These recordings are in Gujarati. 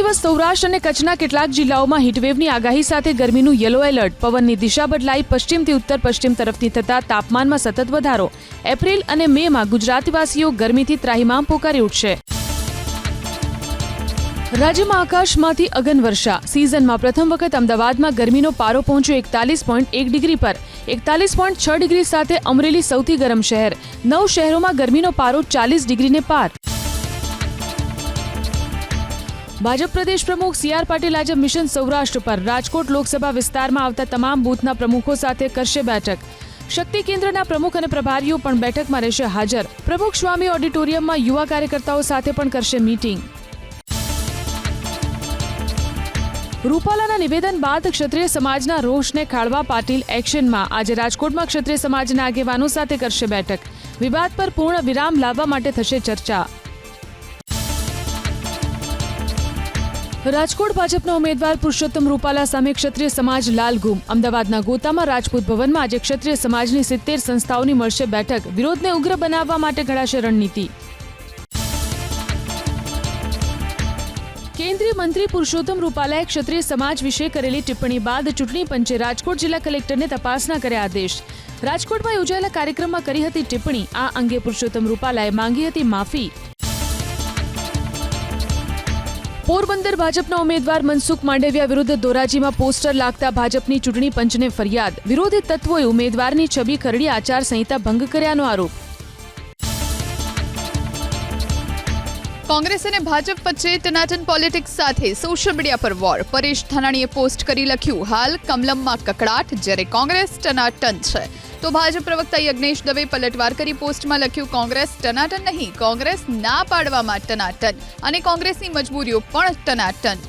દિવસ સૌરાષ્ટ્ર અને કચ્છના કેટલાક જિલ્લાઓમાં હીટવેવની આગાહી સાથે ગરમીનું યલો એલર્ટ પવનની દિશા બદલાઈ પશ્ચિમથી ઉત્તર પશ્ચિમ તરફથી થતા તાપમાનમાં સતત વધારો. એપ્રિલ અને મેમાં ગુજરાતીવાસીઓ ગરમીથી ત્રાહિમામ પોકારી ઉઠશે. રાજ્યમાં આકાશમાંથી અગનવર્ષા સિઝનમાં પ્રથમ વખત અમદાવાદમાં ગરમીનો પારો પહોંચ્યો એકતાલીસ પોઈન્ટ એક ડિગ્રી પર. એકતાલીસ પોઈન્ટ છ ડિગ્રી સાથે અમરેલી સૌથી ગરમ શહેર. નવ શહેરોમાં ગરમીનો પારો ચાલીસ ડિગ્રીને પાર. ભાજપ પ્રદેશ પ્રમુખ સી આર પાટીલ આજે મિશન સૌરાષ્ટ્ર પર રાજકોટ લોકસભા વિસ્તારમાં આવતા તમામ બૂથના પ્રમુખો સાથે કરશે બેઠક. શક્તિ કેન્દ્રના પ્રમુખ અને પ્રભારીઓ પણ બેઠકમાં રહેશે હાજર. પ્રમુખ સ્વામી ઓડિટોરિયમમાં યુવા કાર્યકર્તાઓ સાથે પણ કરશે મીટિંગ. રૂપાલાના નિવેદન બાદ ક્ષત્રિય સમાજના રોષને ખાળવા પાટીલ એક્શનમાં. આજે રાજકોટમાં ક્ષત્રિય સમાજના આગેવાનો સાથે કરશે બેઠક. વિવાદ પર પૂર્ણ વિરામ લાવવા માટે થશે ચર્ચા. રાજકોટ ભાજપના ઉમેદવાર પુરુષોત્તમ રૂપાલા સામે ક્ષત્રિય સમાજ લાલઘૂમ અમદાવાદના ગોતામાં રાજપૂત ભવનમાં આજે ક્ષત્રિય સમાજની સિત્તેર સંસ્થાઓની મળશે બેઠક. વિરોધને ઉગ્ર બનાવવા માટે ઘડાશે રણનીતિ. કેન્દ્રીય મંત્રી પુરુષોત્તમ રૂપાલાએ ક્ષત્રિય સમાજ વિશે કરેલી ટિપ્પણી બાદ ચૂંટણી પંચે રાજકોટ જિલ્લા કલેક્ટરને તપાસના કર્યા આદેશ. રાજકોટમાં યોજાયેલા કાર્યક્રમમાં કરી હતી ટિપ્પણી. આ અંગે પુરુષોત્તમ રૂપાલાએ માંગી હતી માફી. પોરબંદર ભાજપના ઉમેદવાર મનસુખ માંડવિયા વિરુદ્ધ ધોરાજીમાં પોસ્ટર લાગતા ભાજપની ચૂંટણી પંચને ફરિયાદ. વિરોધી તત્વોએ ઉમેદવારની છબી ખરડી આચારસંહિતા ભંગ કર્યાનો આરોપ. કોંગ્રેસ અને ભાજપ વચ્ચે ટનાટન પોલિટિક્સ સાથે સોશિયલ મીડિયા પર વોર. પરેશ ધાનાણીએ પોસ્ટ કરી લખ્યું, હાલ કમલમમાં કકડાટ, જ્યારે કોંગ્રેસ ટનાટન છે. તો ભાજપ પ્રવક્તા યજ્ઞેશ દવે પલટવાર કરી પોસ્ટમાં લખ્યું, કોંગ્રેસ ટનાટન નહીં, કોંગ્રેસ ના પાડવામાં ટનાટન અને કોંગ્રેસની મજબૂરીઓ પણ ટનાટન.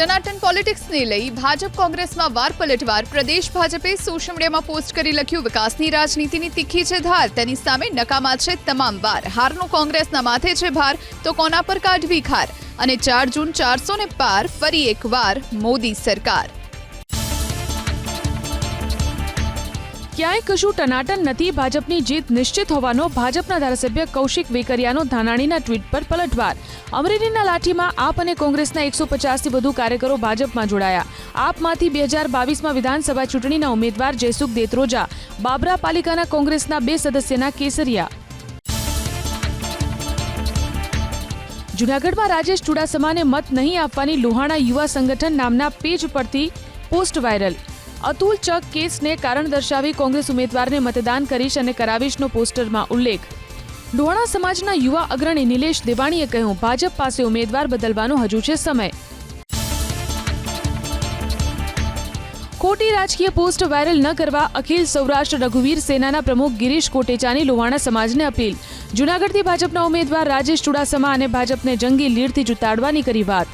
ટનાટન પોલિટિક્સને લઈ ભાજપ કોંગ્રેસમાં વાર પલટવાર. પ્રદેશ ભાજપે સોશિયલ મીડિયામાં પોસ્ટ કરી લખ્યું, વિકાસની રાજનીતિની તીખી છે ધાર, તેની સામે નકામા છે તમામ વાર. હારનો કોંગ્રેસના માથે છે ભાર, તો કોના પર કાઢવી ખાર? અને ચાર જૂન ચારસો ને પાર ફરી એકવાર મોદી સરકાર. ક્યાંય કશું ટનાટન નથી. ભાજપની જીત નિશ્ચિત હોવાનો ભાજપના ધારાસભ્ય કૌશિક વેકરિયાનો ધાનાણીના ટ્વીટ પર પલટવાર. અમરેલીના લાઠીમાં આપ અને કોંગ્રેસના એકસો પચાસથી વધુ કાર્યકરો ભાજપમાં જોડાયા. આપમાંથી બે હજાર બાવીસમાં વિધાનસભા ચૂંટણીના ઉમેદવાર જયસુખ દેત્રોજા, બાબરા પાલિકાના કોંગ્રેસના બે સદસ્યના કેસરિયા. જૂનાગઢમાં રાજેશ ચુડાસમાને મત નહીં આપવાની લુહાણા યુવા સંગઠન નામના પેજ પરથી પોસ્ટ વાયરલ. અતુલ ચક કેસને કારણ દર્શાવી કોંગ્રેસ ઉમેદવારને મતદાન કરીશ અને કરાવીશનો પોસ્ટરમાં ઉલ્લેખ. ડોણા સમાજના યુવા અગ્રણી નિલેશ દેવાણીએ કહ્યું, ભાજપ પાસે ઉમેદવાર બદલવાનો હજુ છે સમય. ખોટી રાજકીય પોસ્ટ વાયરલ ન કરવા અખિલ સૌરાષ્ટ્ર રઘુવીર સેનાના પ્રમુખ ગિરીશ કોટેચાની લોહાણા સમાજને અપીલ. જૂનાગઢથી ભાજપના ઉમેદવાર રાજેશ ચુડાસમા અને ભાજપને જંગી લીડથી જુતાડવાની કરી વાત.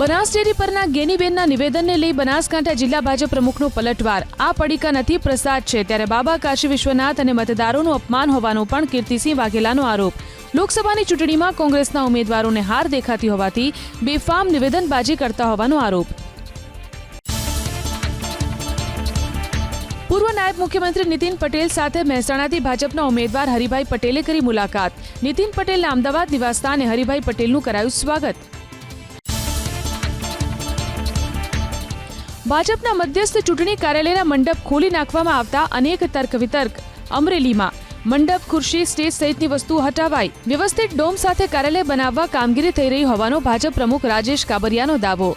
બનાસ ડેરી પરના ગેનીબેનના નિવેદનને લઈ બનાસકાંઠા જિલ્લા ભાજપ પ્રમુખનો પલટવાર. આ પડીકા નથી, પ્રસાદ છે. ત્યારે બાબા કાશી વિશ્વનાથ અને મતદારોનું અપમાન હોવાનો પણ કીર્તિસિંહ વાઘેલાનો આરોપ. લોકસભાની ચૂંટણીમાં કોંગ્રેસના ઉમેદવારોને હાર દેખાતી હોવાથી બેફામ નિવેદનબાજી કરતા હોવાનો આરોપ. પૂર્વ નાયબ મુખ્યમંત્રી નીતિન પટેલ સાથે મહેસાણાથી ભાજપના ઉમેદવાર હરિભાઈ પટેલે કરી મુલાકાત. નીતિન પટેલના અમદાવાદ નિવાસસ્થાને હરિભાઈ પટેલનું કરાયું સ્વાગત. ભાજપના મધ્યસ્થ ચૂંટણી કાર્યાલયના મંડપ ખોલી નાખવામાં આવતા અનેક તર્ક વિતર્ક. અમરેલીમાં મંડપ, ખુરશી, સ્ટેજ સહિતની વસ્તુઓ હટાવાઈ. વ્યવસ્થિત ડોમ સાથે કાર્યાલય બનાવવા કામગીરી થઈ રહી હોવાનો ભાજપ પ્રમુખ રાજેશ કાબરિયાનો દાવો.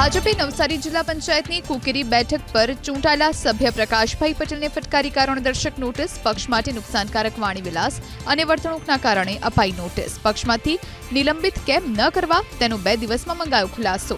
ભાજપે નવસારી જિલ્લા પંચાયતની કુકેરી બેઠક પર ચૂંટાયેલા સભ્ય પ્રકાશભાઈ પટેલને ફટકારી કારણદર્શક નોટિસ, પક્ષ માટે નુકસાનકારક વાણી વિલાસ અને વર્તણૂકના કારણે અપાઈ નોટિસ. પક્ષમાંથી નિલંબિત કેમ ન કરવા તેનો બે દિવસમાં મંગાયો ખુલાસો.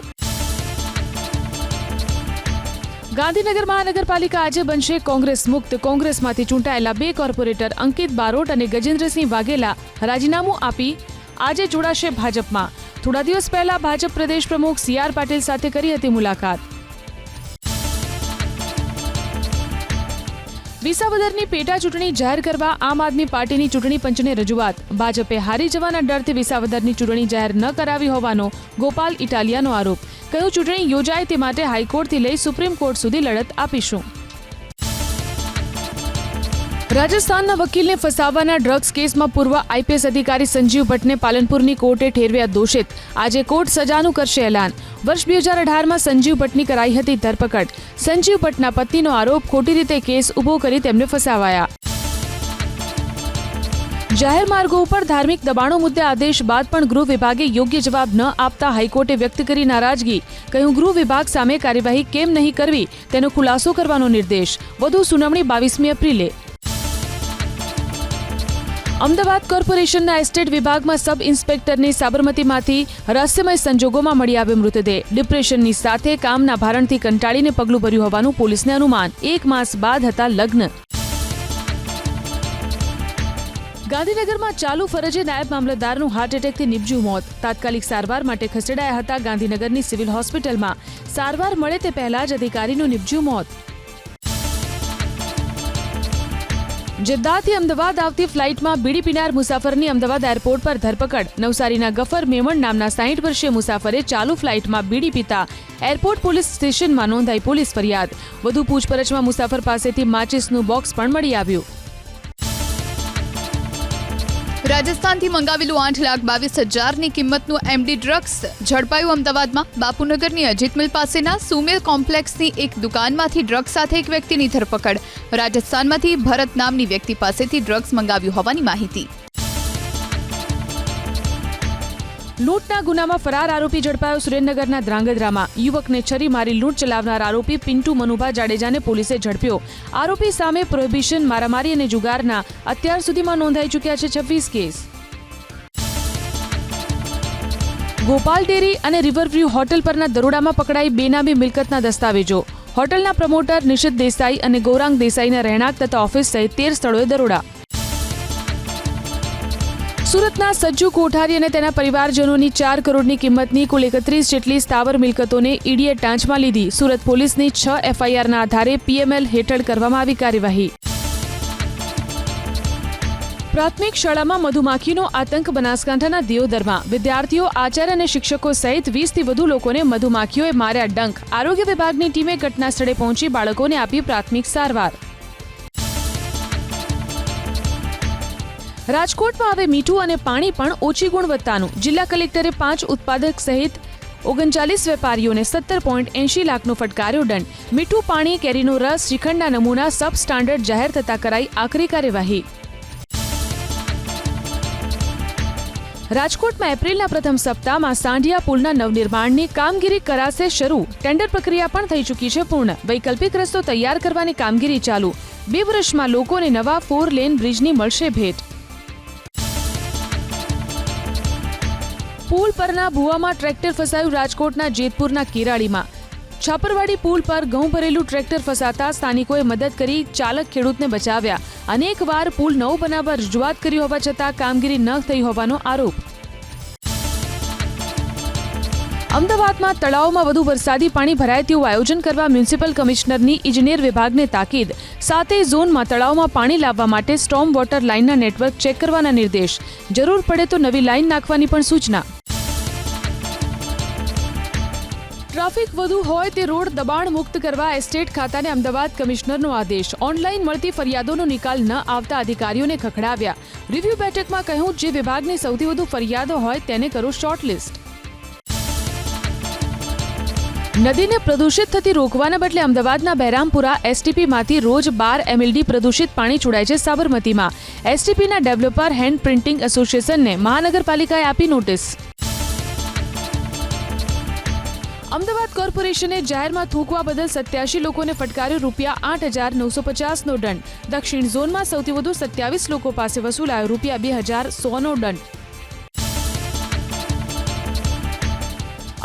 ગાંધીનગર મહાનગરપાલિકા આજે બનશે કોંગ્રેસ મુક્ત. કોંગ્રેસમાંથી ચૂંટાયેલા બે કોર્પોરેટર અંકિત બારોટ અને ગજેન્દ્રસિંહ વાઘેલા રાજીનામું આપી આજે જોડાશે ભાજપમાં. થોડા દિવસ પહેલા ભાજપ પ્રદેશ પ્રમુખ સી આર પાટીલ સાથે કરી હતી મુલાકાત. વિસાવદરની પેટા ચૂંટણી જાહેર કરવા આમ આદમી પાર્ટીની ચૂંટણી પંચને રજૂઆત. ભાજપે હારી જવાના ડરથી વિસાવદરની ચૂંટણી જાહેર ન કરાવી હોવાનો ગોપાલ ઇટાલિયાનો આરોપ. કહ્યું ચૂંટણી યોજાય તે માટે હાઈકોર્ટથી લઈ સુપ્રીમ કોર્ટ સુધી લડત આપીશું. રાજસ્થાનના વકીલને ફસાવવાના ડ્રગ્સ કેસમાં પૂર્વ આઈપીએસ અધિકારી સંજીવ ભટ્ટને પાલનપુરની કોર્ટે ઠેરવ્યા દોષિત. આજે કોર્ટ સજાનું કરશે એલાન. વર્ષ બે હજાર અઢારમાં સંજીવ ભટ્ટની કરાઈ હતી ધરપકડ. સંજીવ ભટ્ટના પતિનો આરોપ ખોટી રીતે કેસ ઊભો કરી તેમને ફસાવાયા. જાહેર માર્ગો ઉપર ધાર્મિક દબાણો મુદ્દે આદેશ બાદ પણ ગૃહ વિભાગે યોગ્ય જવાબ ન આપતા હાઈકોર્ટે વ્યક્ત કરી નારાજગી. કહ્યું, ગૃહ વિભાગ સામે કાર્યવાહી કેમ નહીં કરવી તેનો ખુલાસો કરવાનો નિર્દેશ. વધુ સુનાવણી બાવીસમી એપ્રિલે. અમદાવાદ કોર્પોરેશનના એસ્ટેટ વિભાગમાં સબ ઇન્સ્પેક્ટરની સાબરમતીમાંથી રહસ્યમય સંજોગોમાં મળી આવ્યો મૃતદેહ. ડિપ્રેશનની સાથે કામના ભારણથી કંટાળીને પગલું ભર્યું હોવાનું પોલીસને અનુમાન. એક માસ બાદ હતા લગ્ન. ગાંધીનગરમાં ચાલુ ફરજે નાયબ મામલતદારનું હાર્ટ એટેકથી નિપજ્યું મોત. તાત્કાલિક સારવાર માટે ખસેડાયા હતા ગાંધીનગરની સિવિલ હોસ્પિટલમાં. સારવાર મળે તે પહેલા જ અધિકારીનું નિપજ્યું મોત. જદ્દાથી અમદાવાદ આવતી ફ્લાઇટમાં બીડી પીનાર મુસાફરની અમદાવાદ એરપોર્ટ પર ધરપકડ. નવસારીના ગફર મેમણ નામના સાહીઠ વર્ષીય મુસાફરે ચાલુ ફ્લાઇટમાં બીડી પીતા એરપોર્ટ પોલીસ સ્ટેશનમાં નોંધાઈ પોલીસ ફરિયાદ. વધુ પૂછપરછમાં મુસાફર પાસેથી માચિસનું બોક્સ પણ મળી આવ્યું. રાજસ્થાનથી મંગાવેલું આઠ લાખ બાવીસ હજારની કિંમતનું એમડી ડ્રગ્સ ઝડપાયું અમદાવાદમાં. બાપુનગરની અજીત મિલ પાસેના સુમેલ કોમ્પ્લેક્સની એક દુકાનમાંથી ડ્રગ્સ સાથે એક વ્યક્તિની ધરપકડ. રાજસ્થાનમાંથી ભરત નામની વ્યક્તિ પાસેથી ડ્રગ્સ મંગાવ્યું હોવાની માહિતી. લૂંટના ગુનામાં ફરાર આરોપી ઝડપાયો સુરેન્દ્રનગરના ધ્રાંગધ્રામાં. યુવકને છરી મારી લૂંટ ચલાવનાર આરોપી પિન્ટુ મનુભા જાડેજાને પોલીસે ઝડપ્યો. આરોપી સામે પ્રોહિબિશન મારામારી અને જુગારના અત્યાર સુધીમાં નોંધાઈ ચૂક્યા છે છવ્વીસ કેસ. ગોપાલ ડેરી અને રિવરવ્યૂ હોટેલ પરના દરોડામાં પકડાઈ બેનામી મિલકતના દસ્તાવેજો. હોટલના પ્રમોટર નિશિત દેસાઈ અને ગૌરાંગ દેસાઈના રહેણાંક તથા ઓફિસ સહિત તેર સ્થળોએ દરોડા. સુરતના સજ્જુ કોઠારી અને તેના પરિવારજનોની ચાર કરોડની કિંમતની કુલ એકત્રીસ જેટલી સ્થાવર મિલકતોને ઈડીએ ટાંચમાં લીધી. સુરત પોલીસની છ એફઆઈઆરના આધારે પીએમએલ હેઠળ કરવામાં આવી કાર્યવાહી. પ્રાથમિક શાળામાં મધુમાખીનો આતંક બનાસકાંઠાના દિયોદરમાં. વિદ્યાર્થીઓ, આચાર્ય અને શિક્ષકો સહિત વીસથી વધુ લોકોને મધુમાખીઓએ માર્યા ડંખ. આરોગ્ય વિભાગની ટીમે ઘટના સ્થળે પહોંચી બાળકોને આપી પ્રાથમિક સારવાર. રાજકોટમાં હવે મીઠું અને પાણી પણ ઓછી ગુણવત્તાનું. જિલ્લા કલેક્ટરે પાંચ ઉત્પાદક સહિત ઓગણચાલીસ વેપારીઓને સત્તર પોઈન્ટ એંશી લાખનો ફટકાર્યો દંડ. મીઠું, પાણી, કેરીનો રસ, શ્રીખંડના નમૂના, સબ સ્ટાન્ડર્ડ જાહેર થતા કરાઈ આખરી કાર્યવાહી. રાજકોટમાં એપ્રિલના પ્રથમ સપ્તાહમાં સાંઢિયા પુલના નવનિર્માણની કામગીરી કરાશે શરૂ. ટેન્ડર પ્રક્રિયા પણ થઈ ચૂકી છે પૂર્ણ. વૈકલ્પિક રસ્તો તૈયાર કરવાની કામગીરી ચાલુ. બે વર્ષમાં લોકોને નવા ફોર લેન બ્રિજની મળશે ભેટ. પુલ પરના ભુવામાં ટ્રેક્ટર ફસાયું રાજકોટના જેતપુરના કેરાળીમાં. છાપરવાડી પુલ પર ઘઉં ભરેલું ટ્રેક્ટર ફસાતા સ્થાનિકોએ મદદ કરી ચાલક ખેડૂતને બચાવ્યા. અનેક વાર પુલ નવો બનાવવા રજૂઆત કરી હોવા છતાં કામગીરી ન થઈ હોવાનો આરોપ. અમદાવાદમાં તળાવમાં વધુ વરસાદી પાણી ભરાય તેવું આયોજન કરવા મ્યુનિસિપલ કમિશનરની ઇજનેર વિભાગને તાકીદ. સાથે ઝોનમાં તળાવમાં પાણી લાવવા માટે સ્ટોમ વોટર લાઇનના નેટવર્ક ચેક કરવાના નિર્દેશ. જરૂર પડે તો નવી લાઇન નાખવાની પણ સૂચના. ટ્રાફિક વધુ હોય તે રોડ દબાણ મુક્ત કરવા એસ્ટેટ ખાતાને અમદાવાદ કમિશનરનો આદેશ. ઓનલાઈન મળતી ફરિયાદોનો નિકાલ ન આવતા અધિકારીઓને ખખડાવ્યા. રિવ્યુ બેઠકમાં કહ્યું, જે વિભાગની સૌથી વધુ ફરિયાદો હોય તેને કરો શોર્ટલિસ્ટ. નદીને પ્રદૂષિત થતી રોકવાના બદલે અમદાવાદના બહેરામપુરા એસટીપીમાંથી રોજ બાર એમએલડી પ્રદૂષિત પાણી છોડાય છે સાબરમતીમાં. એસટીપીના ડેવલપર હેન્ડ પ્રિન્ટિંગ એસોસિએશનને મહાનગરપાલિકાએ આપી નોટિસ. અમદાવાદ કોર્પોરેશને જાહેરમાં થૂકવા બદલ સત્યાસી લોકોને ફટકાર્યો રૂપિયા આઠ હજાર નવસો પચાસનો દંડ. દક્ષિણ ઝોનમાં સૌથી વધુ સત્યાવીસ લોકો પાસે વસૂલાયો રૂપિયા બે હજાર સોનો દંડ.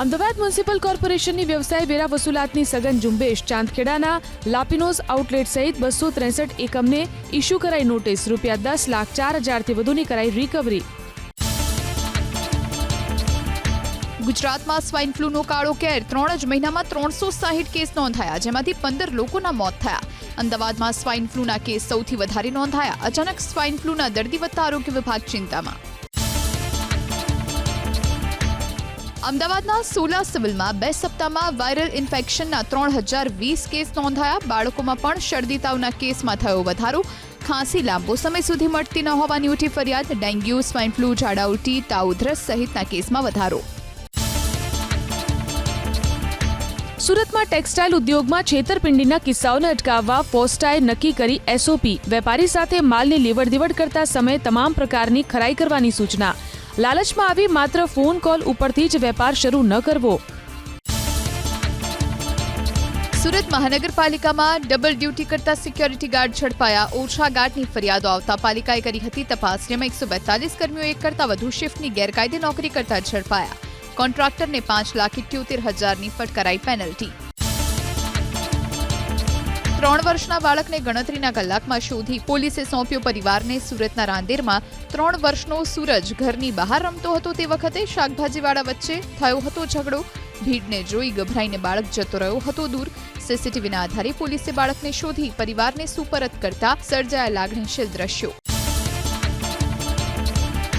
અમદાવાદ મ્યુનિસિપલ કોર્પોરેશનની વ્યવસાય વેરા વસૂલાતની સઘન ઝુંબેશ ચાંદખેડાના લાપિનોઝ આઉટલેટ સહિત બસો ત્રેસઠ એકમને ઇસ્યુ કરાઈ નોટિસ. રૂપિયા દસ લાખ ચાર હજારથી વધુની કરાઈ રિકવરી. ગુજરાતમાં સ્વાઇન ફ્લૂનો કાળો કેર ત્રણ જ મહિનામાં ત્રણસો સાહીઠ કેસ નોંધાયા, જેમાંથી પંદર લોકોના મોત થયા. અમદાવાદમાં સ્વાઇન ફ્લૂના કેસ સૌથી વધારે નોંધાયા, અચાનક સ્વાઇન ફ્લૂના દર્દી વધતા આરોગ્ય વિભાગ ચિંતામાં. અમદાવાદના સોલા સિવિલમાં બે સપ્તાહમાં વાયરલ ઇન્ફેક્શનના ત્રણ હજાર વીસ કેસ નોંધાયા. બાળકોમાં પણ શરદી તાવના કેસમાં થયો વધારો. ખાંસી લાંબો સમય સુધી મળતી ન હોવાની ઉઠી ફરિયાદ. ડેન્ગ્યુ સ્વાઇન ફ્લૂ, ઝાડા, ઉલટી, તાવ, ઉધરસ સહિતના કેસમાં વધારો. સુરતમાં ટેક્સટાઇલ ઉદ્યોગમાં છેતરપિંડીના કિસ્સાઓને અટકાવવા ફોસ્ટાએ નક્કી કરી એસઓપી વેપારી સાથે માલની લેવડદેવડ કરતા સમયે તમામ પ્રકારની ખરાઈ કરવાની સૂચના. લાલચમાં આવી માત્ર ફોન કોલ ઉપરથી જ વેપાર શરૂ ન કરવો. સુરત મહાનગરપાલિકામાં ડબલ ડ્યુટી કરતા સિક્યોરિટી ગાર્ડ ઝડપાયા. ઓછા ગાર્ડની ફરિયાદો આવતા પાલિકાએ કરી હતી તપાસ, જેમાં એકસો બેતાલીસ કર્મીઓ એક કરતા વધુ શિફ્ટની ગેરકાયદે નોકરી કરતા ઝડપાયા. કોન્ટ્રાક્ટરને પાંચ લાખ ઇઠ્યોતેર હજારની ફટકારાઈ પેનલ્ટી. ત્રણ વર્ષના બાળકને ગણતરીના કલાકમાં શોધી પોલીસે સોંપ્યો પરિવારને સુરતના રાંદેરમાં. ત્રણ વર્ષનો સૂરજ ઘરની બહાર રમતો હતો તે વખતે શાકભાજીવાળા વચ્ચે થયો હતો ઝઘડો. ભીડને જોઈ ગભરાઈને બાળક જતો રહ્યો હતો દૂર. સીસીટીવીના આધારે પોલીસે બાળકને શોધી પરિવારને સુપરત કરતા સર્જાયા લાગણીશીલ દ્રશ્યો.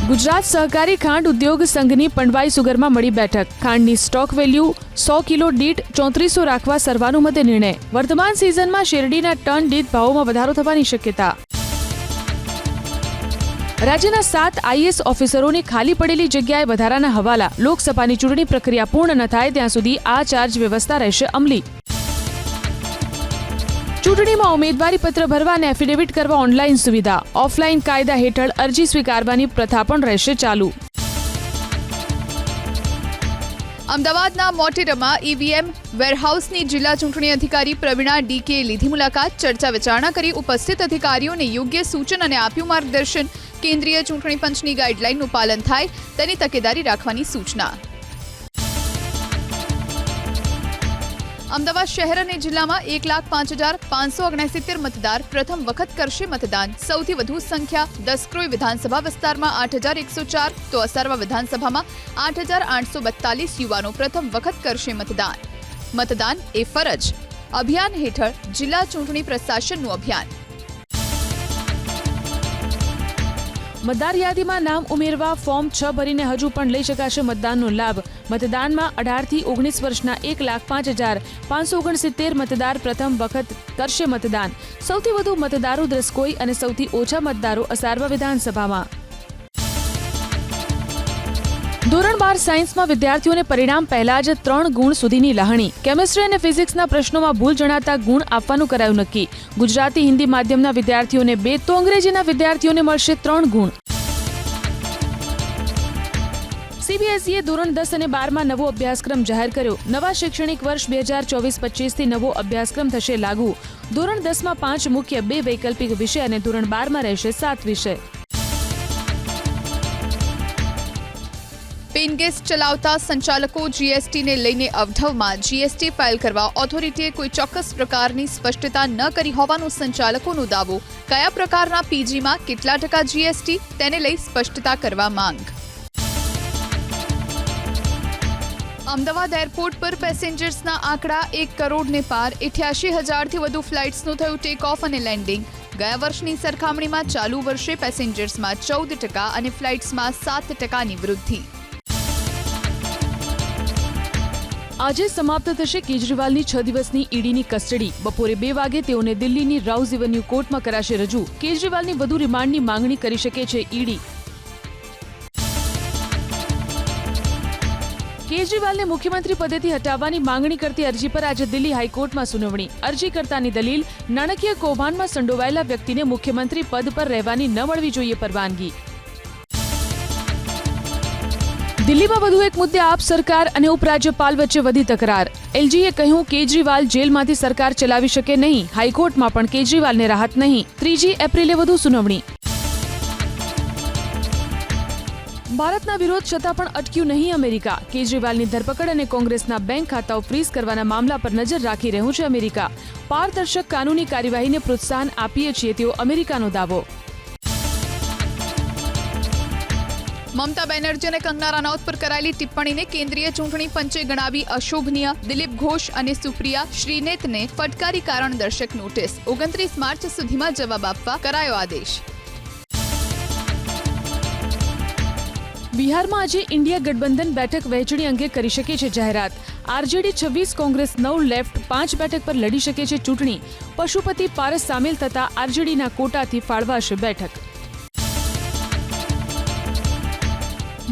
ગુજરાત સહકારી ખાંડ ઉદ્યોગ સંઘની પંડવાઈ સુગરમાં મળી બેઠક. ખાંડની સ્ટોક વેલ્યુ સો કિલો દીઠ ચોત્રીસો રાખવા સર્વાનુમતે નિર્ણય. વર્તમાન સિઝનમાં શેરડીના ટન દીઠ ભાવોમાં વધારો થવાની શક્યતા. રાજ્યના સાત આઈએસ ઓફિસરોની ખાલી પડેલી જગ્યાએ વધારાના હવાલા. લોકસભાની ચૂંટણી પ્રક્રિયા પૂર્ણ ન થાય ત્યાં સુધી આ ચાર્જ વ્યવસ્થા રહેશે અમલી. ચૂંટણીમાં ઉમેદવારી પત્ર ભરવા અને એફિડેવિટ કરવા ઓનલાઈન સુવિધા. ઓફલાઈન કાયદા હેઠળ અરજી સ્વીકારવાની પ્રથા પણ રહેશે ચાલુ. અમદાવાદના મોટેરામાં ઈવીએમ વેરહાઉસની જિલ્લા ચૂંટણી અધિકારી પ્રવીણા ડીકે લીધી મુલાકાત. ચર્ચા વિચારણા કરી ઉપસ્થિત અધિકારીઓને યોગ્ય સૂચન અને આપ્યું માર્ગદર્શન. કેન્દ્રીય ચૂંટણી પંચની ગાઈડલાઈનનું પાલન થાય તેની તકેદારી રાખવાની સૂચના. અમદાવાદ શહેર અને જિલ્લામાં એક લાખ પાંચ હજાર પાંચસો ઓગણસિત્તેર મતદાર પ્રથમ વખત કરશે મતદાન. સૌથી વધુ સંખ્યા દસક્રોઈ વિધાનસભા વિસ્તારમાં આઠ હજાર એકસો ચાર, તો અસારવા વિધાનસભામાં આઠ હજાર આઠસો બત્તાલીસ યુવાનો પ્રથમ વખત કરશે મતદાન. મતદાન એ ફરજ. અભિયાન હેઠળ જિલ્લા ચૂંટણી પ્રશાસનનું અભિયાન. મતદાર યાદીમાં નામ ઉમેરવા ફોર્મ છ ભરીને હજુ પણ લઈ શકાશે મતદાનનો લાભ. મતદાનમાં અઢારથી ઓગણીસ વર્ષના એક લાખ પાંચ હજાર પાંચસો ઓગણસિત્તેર મતદાર પ્રથમ વખત કરશે મતદાન. સૌથી વધુ મતદારો દ્રસ્કોઈ અને સૌથી ઓછા મતદારો અસારવા વિધાનસભામાં. ધોરણ બાર સાયન્સમાં વિદ્યાર્થીઓને પરિણામ પહેલા જ ત્રણ ગુણ સુધીની લહાણી કેમિસ્ટ્રી અને ફિઝિક્સના પ્રશ્નોમાં ભૂલ જણાતા ગુણ આપવાનું કરાયું નક્કી. ગુજરાતી હિન્દી માધ્યમના વિદ્યાર્થીઓને બે તો અંગ્રેજીના વિદ્યાર્થીઓને મળશે ત્રણ ગુણ. સીબીએસઈએ ધોરણ દસ અને બારમાં નવો અભ્યાસક્રમ જાહેર કર્યો. નવા શૈક્ષણિક વર્ષ બે હજાર ચોવીસ પચીસથી નવો અભ્યાસક્રમ થશે લાગુ. ધોરણ દસમાં પાંચ મુખ્ય બે વૈકલ્પિક વિષય અને ધોરણ બારમાં રહેશે સાત વિષય. પેનગેસ ચલાવતા સંચાલકો જીએસટીને લઈને અવઢવમાં જીએસટી ફાઇલ કરવા ઓથોરિટીએ કોઈ ચોક્કસ પ્રકારની સ્પષ્ટતા ન કરી હોવાનો સંચાલકોનો દાવો. કયા પ્રકારના પીજીમાં કેટલા ટકા જીએસટી તેને લઈ સ્પષ્ટતા કરવા માંગ? અમદાવાદ એરપોર્ટ પર પેસેન્જર્સના આંકડા એક કરોડને પાર ઇઠ્યાસી હજારથી વધુ ફ્લાઇટ્સનું થયું ટેક ઓફ અને લેન્ડિંગ ગયા વર્ષની સરખામણીમાં ચાલુ વર્ષે પેસેન્જર્સમાં ચૌદ ટકા અને ફ્લાઇટ્સમાં સાત ટકાની વૃદ્ધિ. આજે સમાપ્ત થશે કેજરીવાલની છ દિવસની ઈડીની કસ્ટડી. બપોરે બે વાગે તેઓને દિલ્હીની રાઉઝ એવન્યુ કોર્ટમાં કરાશે રજૂ. કેજરીવાલની વધુ રિમાન્ડની માંગણી કરી શકે છે ઈડી. કેજરીવાલને મુખ્યમંત્રી પદેથી હટાવવાની માંગણી કરતી અરજી પર આજે દિલ્હી હાઈકોર્ટમાં સુનાવણી. અરજીકર્તાની દલીલ, નાણાકીય કૌભાંડમાં સંડોવાયેલા વ્યક્તિને મુખ્યમંત્રી પદ પર રહેવાની ન મળવી જોઈએ પરવાનગી. દિલ્હીમાં વધુ એક મુદ્દે આપ સરકાર અને ઉપરાજ્યપાલ વચ્ચે વધી તકરાર. એલજીએ કહ્યું, કેજરીવાલ જેલમાંથી સરકાર ચલાવી શકે નહીં. હાઈકોર્ટમાં પણ કેજરીવાલને રાહત નહીં. ત્રીજી એપ્રિલે વધુ સુનાવણી. ભારતના વિરોધ છતાં પણ અટક્યું નહીં અમેરિકા. કેજરીવાલની ધરપકડ અને કોંગ્રેસના બેંક ખાતાઓ ફ્રીઝ કરવાના મામલા પર નજર રાખી રહ્યું છે અમેરિકા. પારદર્શક કાનૂની કાર્યવાહીને પ્રોત્સાહન આપીએ છીએ તેવો અમેરિકાનો દાવો. મમતા બેનર્જી અને કંગના રાણાવત પર કરાયેલી ટિપ્પણીને કેન્દ્રીય ચૂંટણી પંચે ગણાવી અશોભનીય, દિલીપ ઘોષ અને સુપ્રિયા શ્રીનેતને ફટકારી કારણ દર્શક નોટિસ. ઓગણત્રીસ માર્ચ સુધીમાં જવાબ આપવા કરાયો આદેશ. બિહારમાં આજે ઇન્ડિયા ગઠબંધન બેઠક વહેંચણી અંગે કરી શકે છે જાહેરાત. આરજેડી છવ્વીસ, કોંગ્રેસ નવ, લેફ્ટ પાંચ બેઠક પર લડી શકે છે ચૂંટણી. પશુપતિ પારસ સામેલ થતા આરજેડીના કોટાથી ફાળવાશે બેઠક.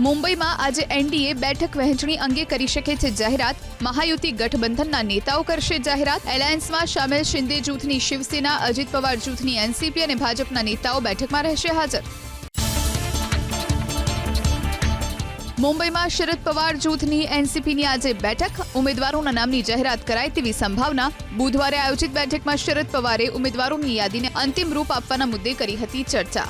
મુંબઈમાં આજે એનડીએ બેઠક વહેંચણી અંગે કરી શકે છે જાહેરાત. મહાયુતિ ગઠબંધનના નેતાઓ કરશે જાહેરાત. એલાયન્સમાં સામેલ શિંદે જૂથની શિવસેના, અજીત પવાર જૂથની એનસીપી અને ભાજપના નેતાઓ બેઠકમાં રહેશે હાજર. મુંબઈમાં શરદ પવાર જૂથની એનસીપીની આજે બેઠક. ઉમેદવારોના નામની જાહેરાત કરાય તેવી સંભાવના. બુધવારે આયોજિત બેઠકમાં શરદ પવારે ઉમેદવારોની યાદીને અંતિમ રૂપ આપવાના મુદ્દે કરી હતી ચર્ચા.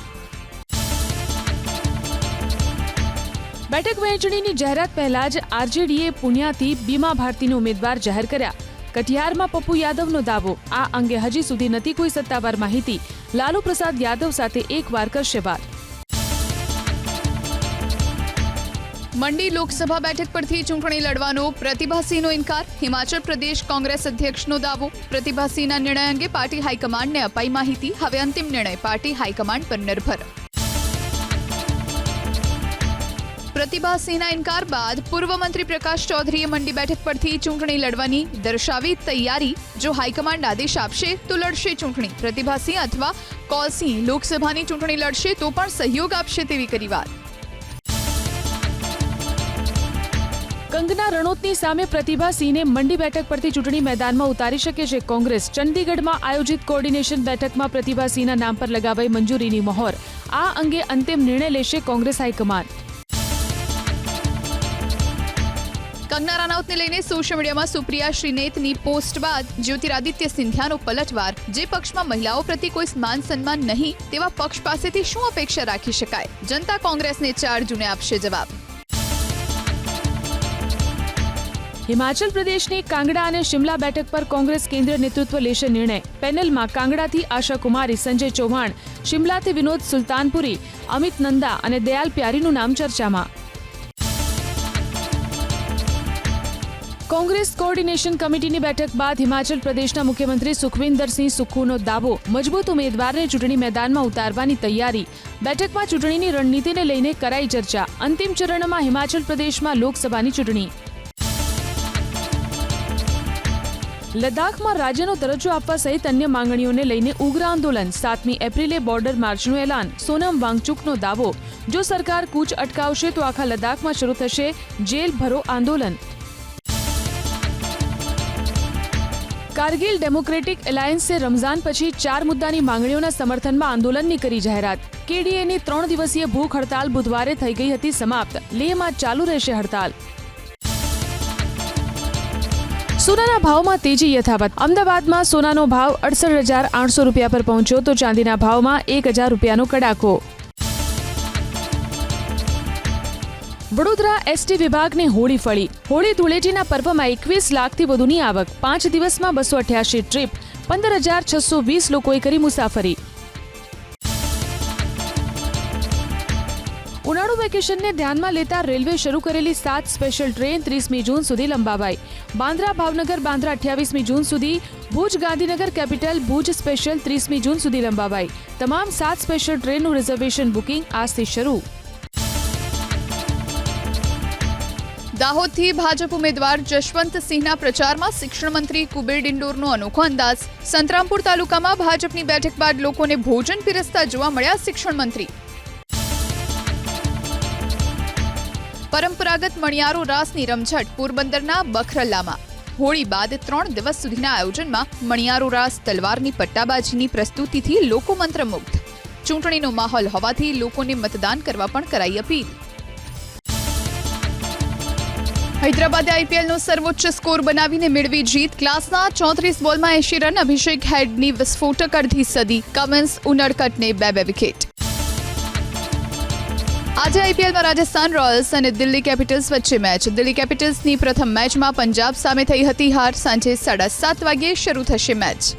બેઠક વહેંચણીની જાહેરાત પહેલા જ આરજેડીએ પુણ્યાથી બીમા ભારતીને ઉમેદવાર જાહેર કર્યા. કટિહારમાં પપ્પુ યાદવનો દાવો. આ અંગે હજી સુધી નથી કોઈ સત્તાવાર માહિતી. લાલુ પ્રસાદ યાદવ સાથે એકવાર કરશે વાત. મંડી લોકસભા બેઠક પરથી ચૂંટણી લડવાનો પ્રતિભાસિંહનો ઇનકાર. હિમાચલ પ્રદેશ કોંગ્રેસ અધ્યક્ષનો દાવો. પ્રતિભાસિંહના નિર્ણય અંગે પાર્ટી હાઈકમાન્ડને અપાઈ માહિતી. હવે અંતિમ નિર્ણય પાર્ટી હાઈકમાન્ડ પર નિર્ભર. પ્રતિભાસિંહના ઇનકાર બાદ પૂર્વ મંત્રી પ્રકાશ ચૌધરીએ મંડી બેઠક પરથી ચૂંટણી લડવાની દર્શાવી તૈયારી, જો હાઈકમાન્ડ આદેશ આપશે તો લડશે ચૂંટણી. પ્રતિભાસિંહ અથવા કૌલસિંહ લોકસભાની ચૂંટણી લડશે તો પણ સહયોગ આપશે તેવી કરી વાત. કંગના રણોતની સામે પ્રતિભા સિંહને મંડી બેઠક પરથી ચૂંટણી મેદાનમાં ઉતારી શકે છે કોંગ્રેસ. ચંદીગઢમાં આયોજિત કોર્ડિનેશન બેઠકમાં પ્રતિભા સિંહના નામ પર લગાવાઈ મંજૂરીની મહોર. આ અંગે અંતિમ નિર્ણય લેશે કોંગ્રેસ હાઈકમાન્ડ. કંગના રાણાવતને લઈને સોશિયલ મીડિયામાં સુપ્રિયા શ્રીનેતની પોસ્ટ બાદ જ્યોતિરાદિત્ય સિંધિયાનો પલટવાર. જે પક્ષમાં મહિલાઓ પ્રતિ કોઈ માન સન્માન નહીં, તેવા પક્ષ પાસેથી શું અપેક્ષા રાખી શકાય? જનતા કોંગ્રેસને ચાર જૂને આપશે જવાબ. હિમાચલ પ્રદેશની કાંગડા અને શિમલા બેઠક પર કોંગ્રેસ કેન્દ્રીય નેતૃત્વ લેશે નિર્ણય. પેનલમાં કાંગડાથી આશા કુમારી, સંજય ચૌહાણ, શિમલાથી વિનોદ સુલતાનપુરી, અમિત નંદા અને દયાલ પ્યારીનું નામ ચર્ચામાં. કોંગ્રેસ કોઓર્ડિનેશન કમિટીની બેઠક બાદ હિમાચલ પ્રદેશના મુખ્યમંત્રી સુખવિન્દરસિંહ સુખુનો દાવો, મજબૂત ઉમેદવારને ચૂંટણી મેદાનમાં ઉતારવાની તૈયારી. બેઠકમાં ચૂંટણીની રણનીતિને લઈને કરાઈ ચર્ચા. અંતિમ ચરણમાં હિમાચલ પ્રદેશમાં લોકસભાની ચૂંટણી. લદ્દાખમાં રાજ્યનો દરજ્જો આપવા સહિત અન્ય માંગણીઓને લઈને ઉગ્ર આંદોલન. સાતમી એપ્રિલે બોર્ડર માર્ચનું એલાન. સોનમ વાંગચુકનો દાવો. જો સરકાર કૂચ અટકાવશે તો આખા લદ્દાખમાં શરૂ થશે જેલ ભરો આંદોલન. કારગિલ ડેમોક્રેટિક એલાયન્સે રમઝાન પછી ચાર મુદ્દાની માંગણીઓના સમર્થનમાં આંદોલનની કરી જાહેરાત. કેડીએની ત્રણ દિવસીય ભૂખ હડતાલ બુધવારે થઈ ગઈ હતી સમાપ્ત. લેહમાં ચાલુ રહેશે હડતાલ. સોનાના ભાવમાં તેજી યથાવત. અમદાવાદમાં સોનાનો ભાવ અડસઠ હજાર આઠસો રૂપિયા પર પહોંચ્યો તો ચાંદીના ભાવમાં એક હજાર રૂપિયાનો કડાકો. વડોદરા એસટી વિભાગને હોળી ફળી. હોળી ધૂળેટીના પર્વમાં એકવીસ લાખથી વધુની આવક. પાંચ દિવસમાં બસો અઠ્યાસી ટ્રીપ. પંદર હજાર છસો વીસ લોકોએ કરી મુસાફરી. ઉનાળુ વેકેશનને ધ્યાનમાં લેતા રેલવે શરૂ કરેલી સાત સ્પેશિયલ ટ્રેન ત્રીસમી જૂન સુધી લંબાવાઈ. બાંદ્રા ભાવનગર, બાંદ્રા અઠ્યાવીસમી જૂન સુધી. ભુજ ગાંધીનગર કેપિટલ, ભુજ સ્પેશિયલ ત્રીસમી જૂન સુધી લંબાવાઈ. તમામ સાત સ્પેશિયલ ટ્રેનનું રિઝર્વેશન બુકિંગ આજથી શરૂ. દાહોદથી ભાજપ ઉમેદવાર જશવંતસિંહના પ્રચારમાં શિક્ષણ મંત્રી કુબેર ડિંડોરનો અનોખો અંદાજ. સંતરામપુર તાલુકામાં ભાજપની બેઠક બાદ લોકોને ભોજન પીરસતા જોવા મળ્યા શિક્ષણ મંત્રી. પરંપરાગત મણિયારો રાસની રમઝટ પોરબંદરના બખરલ્લામાં. હોળી બાદ ત્રણ દિવસ સુધીના આયોજનમાં મણિયારો રાસ તલવારની પટ્ટાબાજીની પ્રસ્તુતિથી લોકો મંત્રમુગ્ધ. ચૂંટણીનો માહોલ હોવાથી લોકોને મતદાન કરવા પણ કરાઈ અપીલ. હૈદરાબાદે આઈપીએલનો સર્વોચ્ચ સ્કોર બનાવીને મેળવી જીત. ક્લાસના ચોત્રીસ બોલમાં એશી રન, અભિષેક હેડની વિસ્ફોટક અડધી સદી. કમન્સ ઉનડકટને બે બે વિકેટ. આજે આઈપીએલમાં રાજસ્થાન રોયલ્સ અને દિલ્હી કેપિટલ્સ વચ્ચે મેચ. દિલ્હી કેપિટલ્સની પ્રથમ મેચમાં પંજાબ સામે થઈ હતી હાર. સાંજે સાડા સાત વાગ્યે શરૂ થશે મેચ.